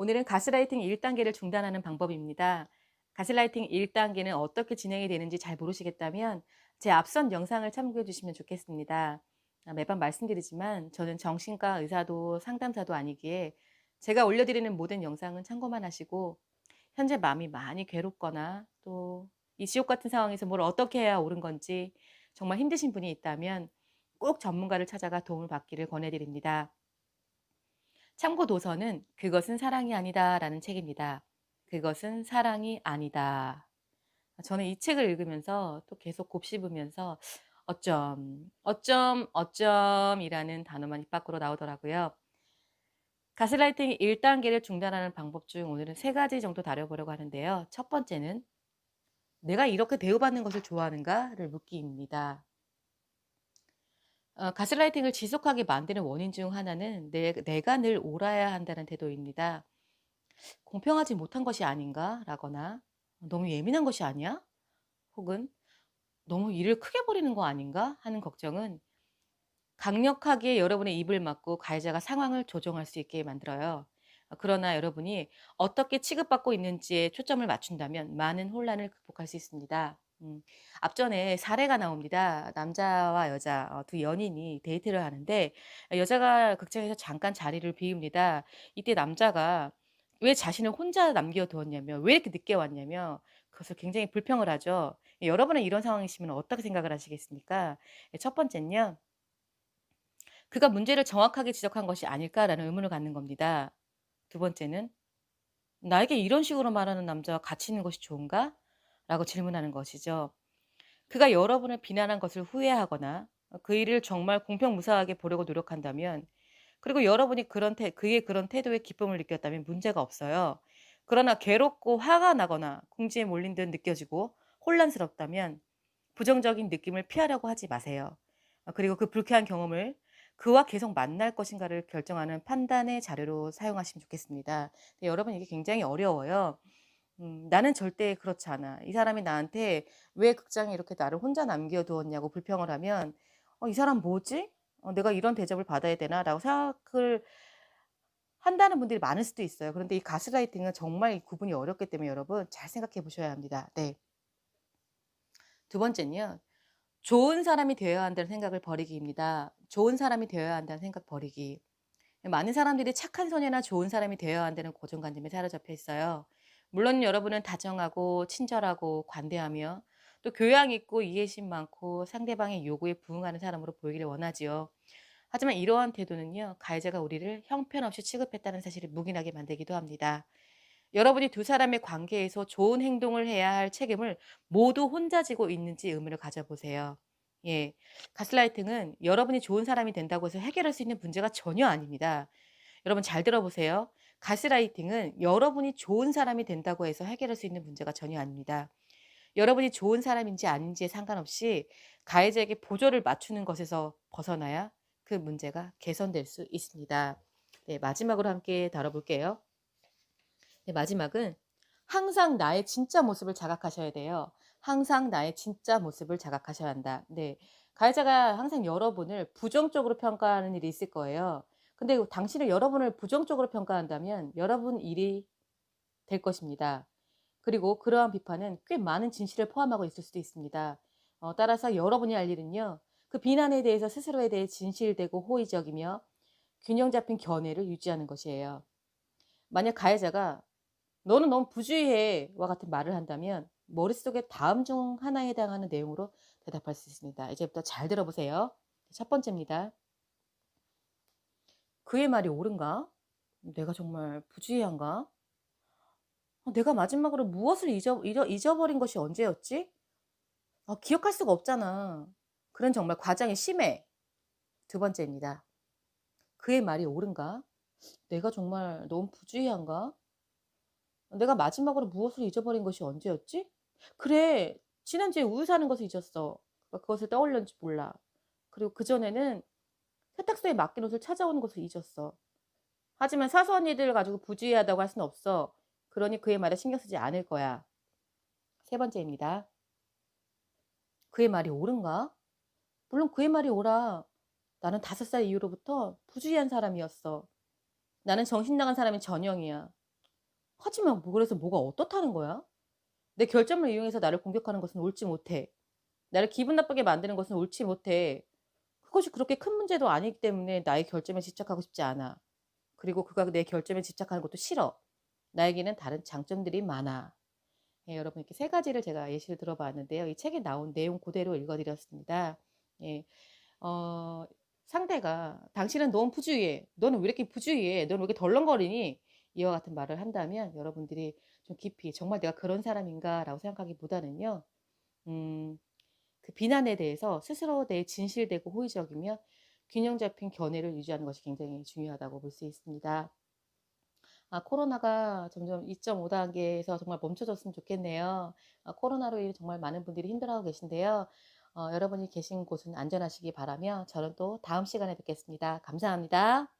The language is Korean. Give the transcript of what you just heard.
오늘은 가스라이팅 1단계를 중단하는 방법입니다. 가스라이팅 1단계는 어떻게 진행이 되는지 잘 모르시겠다면 제 앞선 영상을 참고해 주시면 좋겠습니다. 아, 매번 말씀드리지만 저는 정신과 의사도 상담사도 아니기에 제가 올려드리는 모든 영상은 참고만 하시고 현재 마음이 많이 괴롭거나 또 이 지옥 같은 상황에서 뭘 어떻게 해야 옳은 건지 정말 힘드신 분이 있다면 꼭 전문가를 찾아가 도움을 받기를 권해드립니다. 참고 도서는 그것은 사랑이 아니다 라는 책입니다. 그것은 사랑이 아니다. 저는 이 책을 읽으면서 또 계속 곱씹으면서 어쩜, 어쩜, 어쩜이라는 단어만 입 밖으로 나오더라고요. 가스라이팅 1단계를 중단하는 방법 중 오늘은 세 가지 정도 다뤄보려고 하는데요. 첫 번째는 내가 이렇게 대우받는 것을 좋아하는가를 묻기입니다. 어, 가스라이팅을 지속하게 만드는 원인 중 하나는 내, 내가 늘 옳아야 한다는 태도입니다. 공평하지 못한 것이 아닌가? 라거나 너무 예민한 것이 아니야? 혹은 너무 일을 크게 벌이는 거 아닌가? 하는 걱정은 강력하게 여러분의 입을 막고 가해자가 상황을 조정할 수 있게 만들어요. 그러나 여러분이 어떻게 취급받고 있는지에 초점을 맞춘다면 많은 혼란을 극복할 수 있습니다. 음, 앞전에 사례가 나옵니다. 남자와 여자 어, 두 연인이 데이트를 하는데 여자가 극장에서 잠깐 자리를 비웁니다. 이때 남자가 왜 자신을 혼자 남겨두었냐며 왜 이렇게 늦게 왔냐며 그것을 굉장히 불평을 하죠. 여러분은 이런 상황이시면 어떻게 생각을 하시겠습니까? 첫 번째는요. 그가 문제를 정확하게 지적한 것이 아닐까라는 의문을 갖는 겁니다. 두 번째는 나에게 이런 식으로 말하는 남자와 같이 있는 것이 좋은가? 라고 질문하는 것이죠. 그가 여러분을 비난한 것을 후회하거나 그 일을 정말 공평무사하게 보려고 노력한다면 그리고 여러분이 그런 태, 그의 그런 태도에 기쁨을 느꼈다면 문제가 없어요. 그러나 괴롭고 화가 나거나 궁지에 몰린 듯 느껴지고 혼란스럽다면 부정적인 느낌을 피하려고 하지 마세요. 그리고 그 불쾌한 경험을 그와 계속 만날 것인가를 결정하는 판단의 자료로 사용하시면 좋겠습니다. 여러분 이게 굉장히 어려워요. 음, 나는 절대 그렇지 않아. 이 사람이 나한테 왜 극장에 이렇게 나를 혼자 남겨두었냐고 불평을 하면 어, 이 사람 뭐지? 어, 내가 이런 대접을 받아야 되나라고 생각을 한다는 분들이 많을 수도 있어요. 그런데 이 가스라이팅은 정말 이 구분이 어렵기 때문에 여러분 잘 생각해 보셔야 합니다. 네. 두 번째는요. 좋은 사람이 되어야 한다는 생각을 버리기입니다. 좋은 사람이 되어야 한다는 생각 버리기. 많은 사람들이 착한 소녀나 좋은 사람이 되어야 한다는 고정관념에 사로잡혀 있어요. 물론 여러분은 다정하고 친절하고 관대하며 또 교양 있고 이해심 많고 상대방의 요구에 부응하는 사람으로 보이기를 원하지요. 하지만 이러한 태도는요, 가해자가 우리를 형편없이 취급했다는 사실을 묵인하게 만들기도 합니다. 여러분이 두 사람의 관계에서 좋은 행동을 해야 할 책임을 모두 혼자 지고 있는지 의문을 가져보세요. 예. 가스라이팅은 여러분이 좋은 사람이 된다고 해서 해결할 수 있는 문제가 전혀 아닙니다. 여러분 잘 들어보세요. 가스라이팅은 여러분이 좋은 사람이 된다고 해서 해결할 수 있는 문제가 전혀 아닙니다. 여러분이 좋은 사람인지 아닌지에 상관없이 가해자에게 보조를 맞추는 것에서 벗어나야 그 문제가 개선될 수 있습니다. 네, 마지막으로 함께 다뤄볼게요. 네, 마지막은 항상 나의 진짜 모습을 자각하셔야 돼요. 항상 나의 진짜 모습을 자각하셔야 한다. 네. 가해자가 항상 여러분을 부정적으로 평가하는 일이 있을 거예요. 근데 당신을 여러분을 부정적으로 평가한다면 여러분 일이 될 것입니다. 그리고 그러한 비판은 꽤 많은 진실을 포함하고 있을 수도 있습니다. 어, 따라서 여러분이 할 일은요. 그 비난에 대해서 스스로에 대해 진실되고 호의적이며 균형 잡힌 견해를 유지하는 것이에요. 만약 가해자가 너는 너무 부주의해와 같은 말을 한다면 머릿속에 다음 중 하나에 해당하는 내용으로 대답할 수 있습니다. 이제부터 잘 들어보세요. 첫 번째입니다. 그의 말이 옳은가? 내가 정말 부주의한가? 어, 내가 마지막으로 무엇을 잊어, 잊어, 잊어 버린 것이 언제였지? 아, 기억할 수가 없잖아. 그런 정말 과장이 심해. 두 번째입니다. 그의 말이 옳은가? 내가 정말 너무 부주의한가? 내가 마지막으로 무엇을 잊어버린 것이 언제였지? 그래, 지난주에 우유 사는 것을 잊었어. 그것을 떠올렸는지 몰라. 그리고 그전에는 세탁소에 맡긴 옷을 찾아오는 것을 잊었어. 하지만 사소한 일들을 가지고 부주의하다고 할 수는 없어. 그러니 그의 말에 신경 쓰지 않을 거야. 세 번째입니다. 그의 말이 옳은가? 물론 그의 말이 옳아. 나는 다섯 살 이후로부터 부주의한 사람이었어. 나는 정신 나간 사람이 전형이야. 하지만 뭐 그래서 뭐가 어떻다는 거야? 내 결점을 이용해서 나를 공격하는 것은 옳지 못해. 나를 기분 나쁘게 만드는 것은 옳지 못해. 그것이 그렇게 큰 문제도 아니기 때문에 나의 결점에 집착하고 싶지 않아. 그리고 그가 내 결점에 집착하는 것도 싫어. 나에게는 다른 장점들이 많아. 예, 여러분 이렇게 세 가지를 제가 예시를 들어봤는데요. 이 책에 나온 내용 그대로 읽어드렸습니다. 예, 어, 상대가 당신은 너무 부주의해. 너는 왜 이렇게 부주의해? 너는 왜 이렇게 덜렁거리니? 이와 같은 말을 한다면 여러분들이 좀 깊이 정말 내가 그런 사람인가라고 생각하기보다는요. 음, 그 비난에 대해서 스스로 내 진실되고 호의적이며 균형 잡힌 견해를 유지하는 것이 굉장히 중요하다고 볼 수 있습니다. 아, 코로나가 점점 2.5단계에서 정말 멈춰졌으면 좋겠네요. 아, 코로나로 인해 정말 많은 분들이 힘들어하고 계신데요. 어, 여러분이 계신 곳은 안전하시기 바라며 저는 또 다음 시간에 뵙겠습니다. 감사합니다.